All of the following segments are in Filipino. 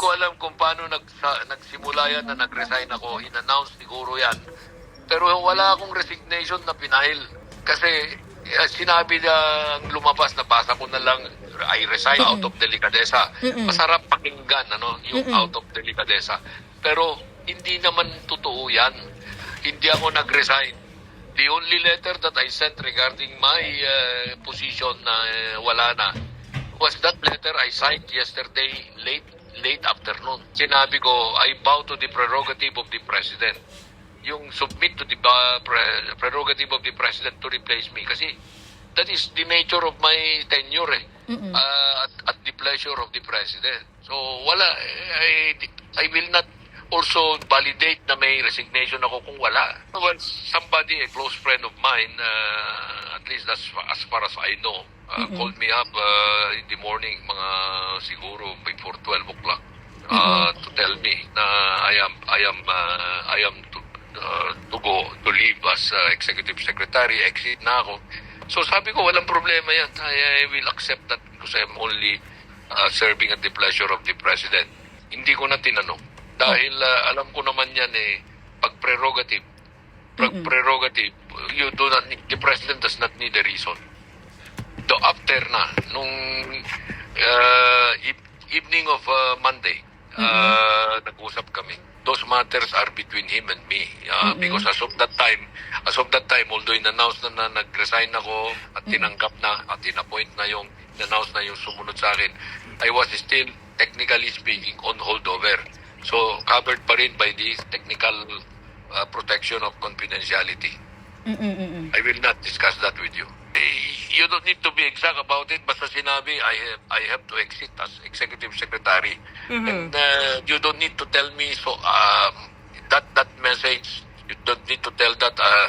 ko alam kung paano nagsa, nagsimula yan na nag-resign ako. In-announce siguro yan. Pero wala akong resignation na pinahil. Kasi eh, sinabi na ang lumabas, nabasa ko na lang, I resign out of delicadeza. Masarap pakinggan, ano, yung out of delicadeza. Pero hindi naman totoo yan. Hindi ako nag-resign. The only letter that I sent regarding my uh, position na uh, wala na was that letter I signed yesterday late late afternoon. Sinabi ko, I bow to the prerogative of the president. Yung submit to the uh, pre- prerogative of the president to replace me. Kasi that is the nature of my tenure eh. Uh, at, at the pleasure of the president. So wala, I, I will not also validate na may resignation ako kung wala. Well, somebody, a close friend of mine, uh, at least that's as far as I know, uh, called me up uh, in the morning, mga siguro before 12 o'clock, uh, to tell me na I am, I am, uh, I am to, uh, to go, to leave as uh, executive secretary, exit na ako. So sabi ko, walang problema yan. I, I will accept that because I'm only uh, serving at the pleasure of the president. Hindi ko na tinanong. Dahil uh, alam ko naman yan eh, pag prerogative, pag prerogative, you do not need, the president does not need a reason. Do after na, nung uh, evening of uh, Monday, uh, nag-usap kami. Those matters are between him and me. Uh, Because as of that time, as of that time, although in-announce na, na nag-resign ako at tinanggap na at in-appoint na yung in-announce na yung sumunod sa akin, I was still, technically speaking, on holdover. So, covered pa rin by the technical uh, protection of confidentiality. Mm-mm-mm. I will not discuss that with you. Eh, You don't need to be exact about it. Basta sinabi, I have, I have to exit as executive secretary. And uh, you don't need to tell me so um, that that message. You don't need to tell that uh,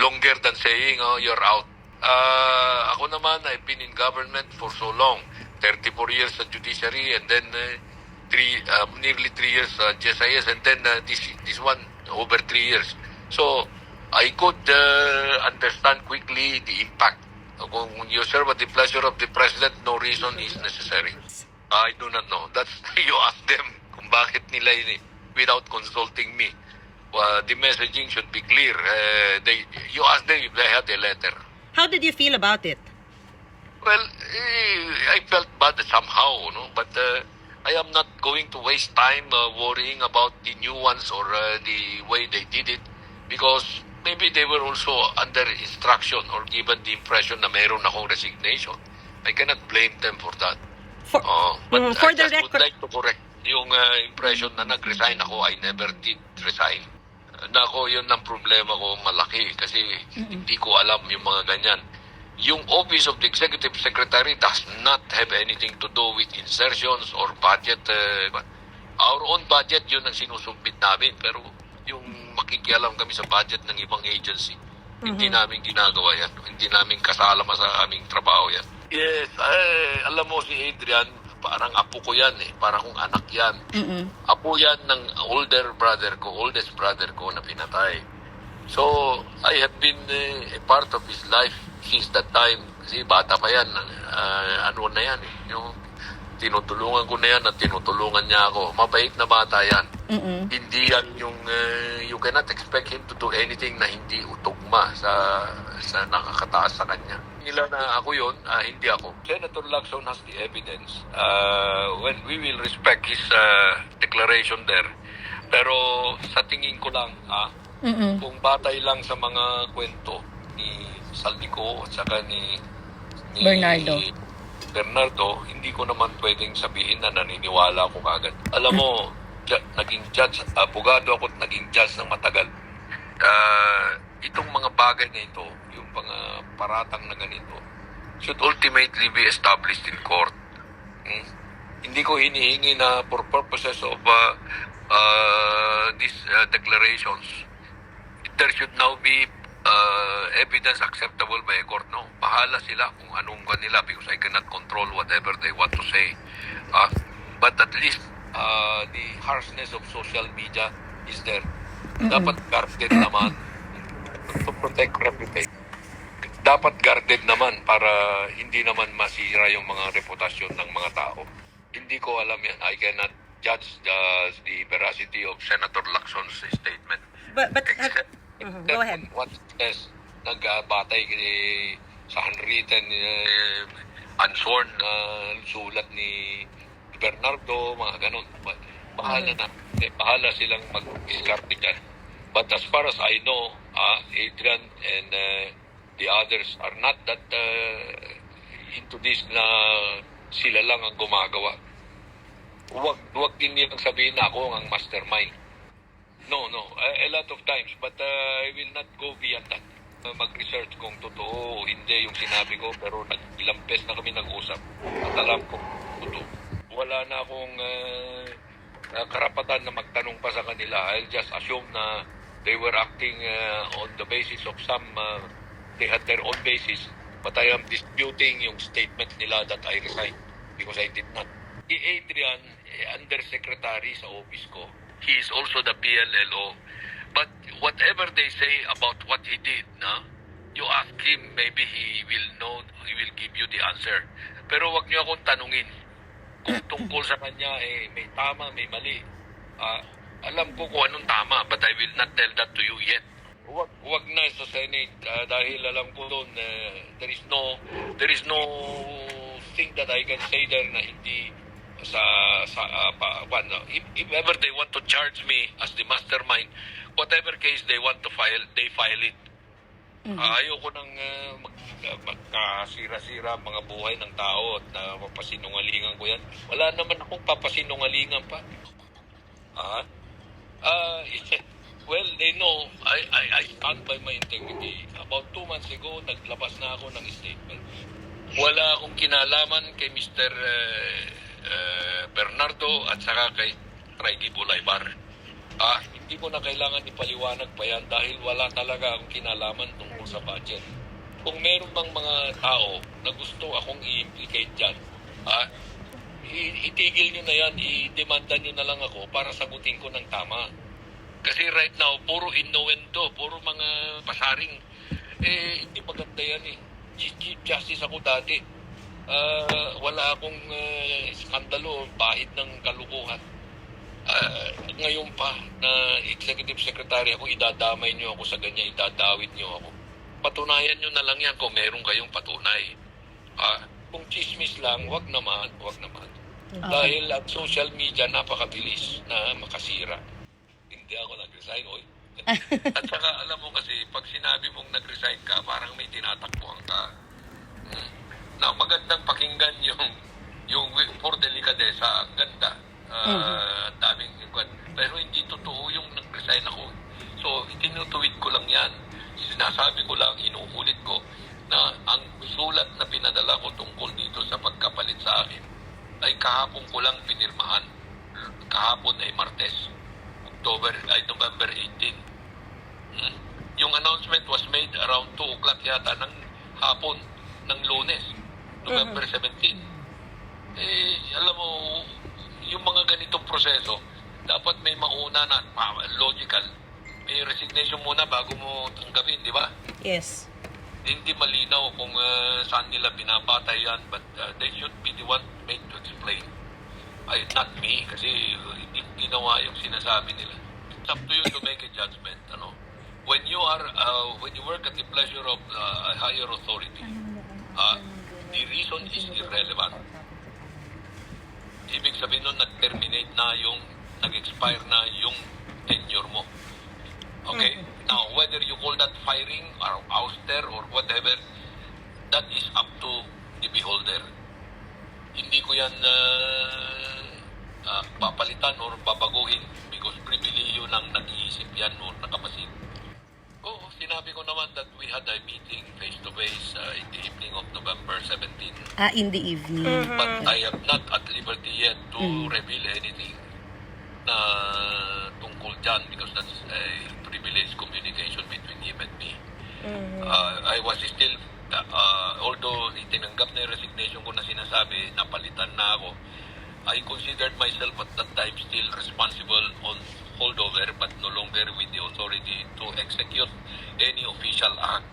longer than saying, oh, you're out. Uh, ako naman, I've been in government for so long. 34 years sa judiciary and then uh, three, uh, nearly three years sa GSIS and then uh, this, this one over three years. So, I could uh, understand quickly the impact. Kung you serve at the pleasure of the president, no reason is necessary. I do not know. That's you ask them kung bakit nila ini without consulting me. Uh, the messaging should be clear. Uh, they, you ask them if they had a letter. How did you feel about it? Well, eh, I felt bad somehow, no? But uh, I am not going to waste time uh, worrying about the new ones or uh, the way they did it because maybe they were also under instruction or given the impression na mayroon akong resignation. I cannot blame them for that. For, Oh, but Mm, for I the just would record, like to correct yung uh, impression na nag-resign ako. I never did resign. Uh, Na ako, yun ang problema ko malaki kasi hindi ko alam yung mga ganyan. Yung Office of the Executive Secretary does not have anything to do with insertions or budget. uh, our own budget, yun ang sinusubmit namin. Pero yung makikialam kami sa budget ng ibang agency, hindi namin ginagawa yan. Hindi namin kasama sa aming trabaho yan. Yes, eh, alam mo si Adrian, parang apo ko yan eh. Parang kung anak yan. Mm-mm. Apo yan ng older brother ko, oldest brother ko na pinatay. So, I have been eh, a part of his life since that time. Kasi bata pa yan. ah, ano na yan eh. Yung tinutulungan ko na yan at tinutulungan niya ako. Mabait na bata yan. Mm-mm. Hindi yan yung, eh, you cannot expect him to do anything na hindi utugma sa, sa nakakataas sa kanya. Nila na ako yun, ah, hindi ako. Senator Lacson has the evidence. Uh, when we will respect his ah, declaration there. Pero sa tingin ko lang, ah, Mm-mm. kung batay lang sa mga kwento ni Saldico at saka ni, ni Bernardo. Bernardo, hindi ko naman pwedeng sabihin na naniniwala ko kagad. Alam mo, ju- naging judge, abogado ako at naging judge ng matagal. Ah, itong mga bagay na ito, yung mga paratang na ganito, should ultimately be established in court. Hmm? Hindi ko hinihingi na for purposes of uh, uh, these uh, declarations, there should now be uh, evidence acceptable by a court. No, bahala sila kung anong kanila because I cannot control whatever they want to say. Ah, but at least uh, the harshness of social media is there. Dapat guarded naman to protect reputation. Dapat guarded naman para hindi naman masira yung mga reputasyon ng mga tao. Hindi ko alam yan. I cannot judge uh, the veracity of Senator Lacson's statement. But, but uh, Except Mhm, that go ahead. What says, nagbatay eh, sa handwritten eh, unsworn na sulat ni Bernardo, mga ganun. Ba- Bahala na. Eh, bahala silang mag-discarte dyan. But as far as I know, uh, Adrian and uh, the others are not that uh, into this na sila lang ang gumagawa. Huwag, huwag din nilang sabihin na ako ang mastermind. No, no. A, a lot of times. But uh, I will not go beyond that. Mag-research kung totoo o hindi yung sinabi ko. Pero nag, ilang beses na kami nag-usap. At alam ko. Wala na akong uh, karapatan na magtanong pa sa kanila. I'll just assume na they were acting uh, on the basis of some... Uh, they had their own basis. But I am disputing yung statement nila that I resigned because I did not. Si Adrian, undersecretary sa office ko, he is also the PLLO. But whatever they say about what he did, na, you ask him, maybe he will know, he will give you the answer. Pero wag niyo akong tanungin tungkol sa kanya, eh, may tama, may mali. Ah, alam ko kung anong tama, but I will not tell that to you yet. Wag, wag na sa Senate ah, dahil alam ko doon eh, there is no there is no thing that I can say there na hindi sa sa ah, pa, pa- no. if, if ever they want to charge me as the mastermind whatever case they want to file they file it Ah, ayoko nang uh, mag, uh, magkasira-sira mga buhay ng tao at na papasinungalingan ko yan. Wala naman akong papasinungalingan pa. Ah? Ah, well, they know I, I, I stand by my integrity. About two months ago, naglabas na ako ng statement. Wala akong kinalaman kay Mr. uh, uh, Bernardo at saka kay Raigi Bulaybar. Ah, hindi ko na kailangan ipaliwanag pa yan dahil wala talaga akong kinalaman tungkol sa budget. Kung meron bang mga tao na gusto akong i-implicate dyan, ah, itigil nyo na yan, i-demanda nyo na lang ako para sagutin ko ng tama. Kasi right now, puro innuendo, puro mga pasaring. Eh, hindi maganda yan eh. Chief Justice ako dati. Ah, wala akong uh, skandalo, bahid ng kalukuhan. Ah, ngayon pa na executive secretary ako, idadamay niyo ako sa ganyan, idadawit niyo ako. Patunayan niyo na lang yan kung meron kayong patunay. Ah, kung chismis lang, wag naman, wag naman. Dahil ang social media napakabilis na makasira. Hindi ako nag-resign, oy. At saka alam mo kasi, pag sinabi mong nag-resign ka, parang may tinatakbuhan ka. Hmm. Na magandang pakinggan yung yung for delikadesa, ang ganda. Ah, daming kwan. Pero hindi totoo yung nag-resign ako. So, itinutuwid ko lang yan. Sinasabi ko lang, inuulit ko, na ang sulat na pinadala ko tungkol dito sa pagkapalit sa akin ay kahapon ko lang pinirmahan. Kahapon ay Martes. October, ay November 18. Hmm? Yung announcement was made around 2 o'clock yata ng hapon ng lunes, November 17. Eh, alam mo, yung mga ganitong proseso, dapat may mauna na, logical. May resignation muna bago mo tanggapin, di ba? Yes. Hindi malinaw kung ah, saan nila binabata yan, but ah, they should be the one made to explain. Ay, not me, kasi hindi ginawa yung sinasabi nila. It's up to you to make a judgment, ano? When you are, uh, when you work at the pleasure of uh, a higher authority, uh, the reason is irrelevant. Ibig sabihin nun, nag-terminate na yung, nag-expire na yung tenure mo. Okay? Now, whether you call that firing or ouster or whatever, that is up to the beholder. Hindi ko yan uh, uh, papalitan or babaguhin because pribilehyo ng nag-iisip yan or nakapasin. Oo, sinabi ko naman that we had a meeting face-to-face uh, in the evening of November 17. Ah, in the evening. But I am not at liberty yet to reveal anything na tungkol dyan because that's a privileged communication between him and me. Uh, I was still, uh, uh, although itinanggap na yung resignation ko na sinasabi, napalitan na ako, I considered myself at that time still responsible on holdover but no longer with the authority to execute any official act.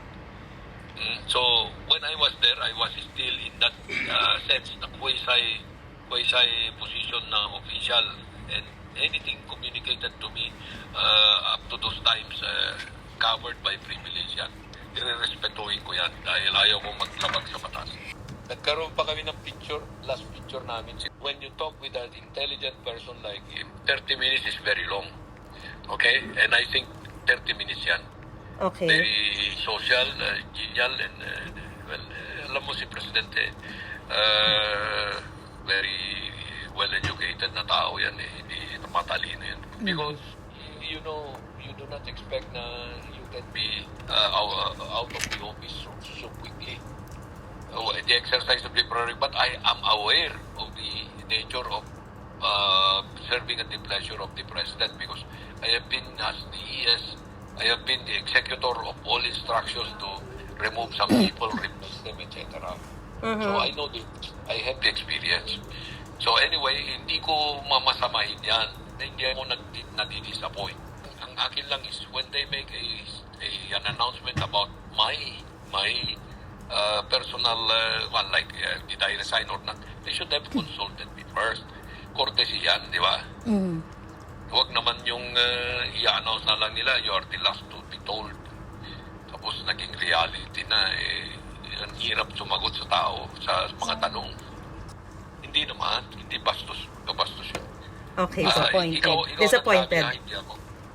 Mm, So when I was there, I was still in that uh, sense, na quasi, quasi position na official And anything communicated to me uh, up to those times uh, covered by privilege yan. Irerespetuhin ko yan dahil ayaw mo maglabag sa batas. Nagkaroon pa kami ng picture, last picture namin. When you talk with an intelligent person like him, 30 minutes is very long. Okay? And I think 30 minutes yan. Okay. Very social, uh, genial, and uh, well, uh, alam mo si Presidente, uh, very well-educated na tao yan eh. Hindi matalino yan. Because, y- you know, you do not expect na you can be uh, out, out of the office so, so quickly. Uh, the exercise of the priority, but I am aware of the nature of uh, serving at the pleasure of the President because I have been, as the ES, I have been the executor of all instructions to remove some people, replace them, etc. So I know the, I have the experience. So anyway, hindi ko mamasamahin yan. Hindi ako nag- nadi-disappoint. Ang akin lang is when they make a, a an announcement about my my uh, personal, uh, well, like, uh, did I resign or not, they should have consulted me first. Courtesy yan, di ba? Mm. Huwag naman yung uh, i-announce na lang nila, you are the last to be told. Tapos naging reality na, eh, ang hirap sumagot sa tao sa mga tanong. Hindi naman, hindi bastos, bastos yun. Okay, Ah, disappointed. ikaw- ikaw disappointed. nagsabi na hindi ako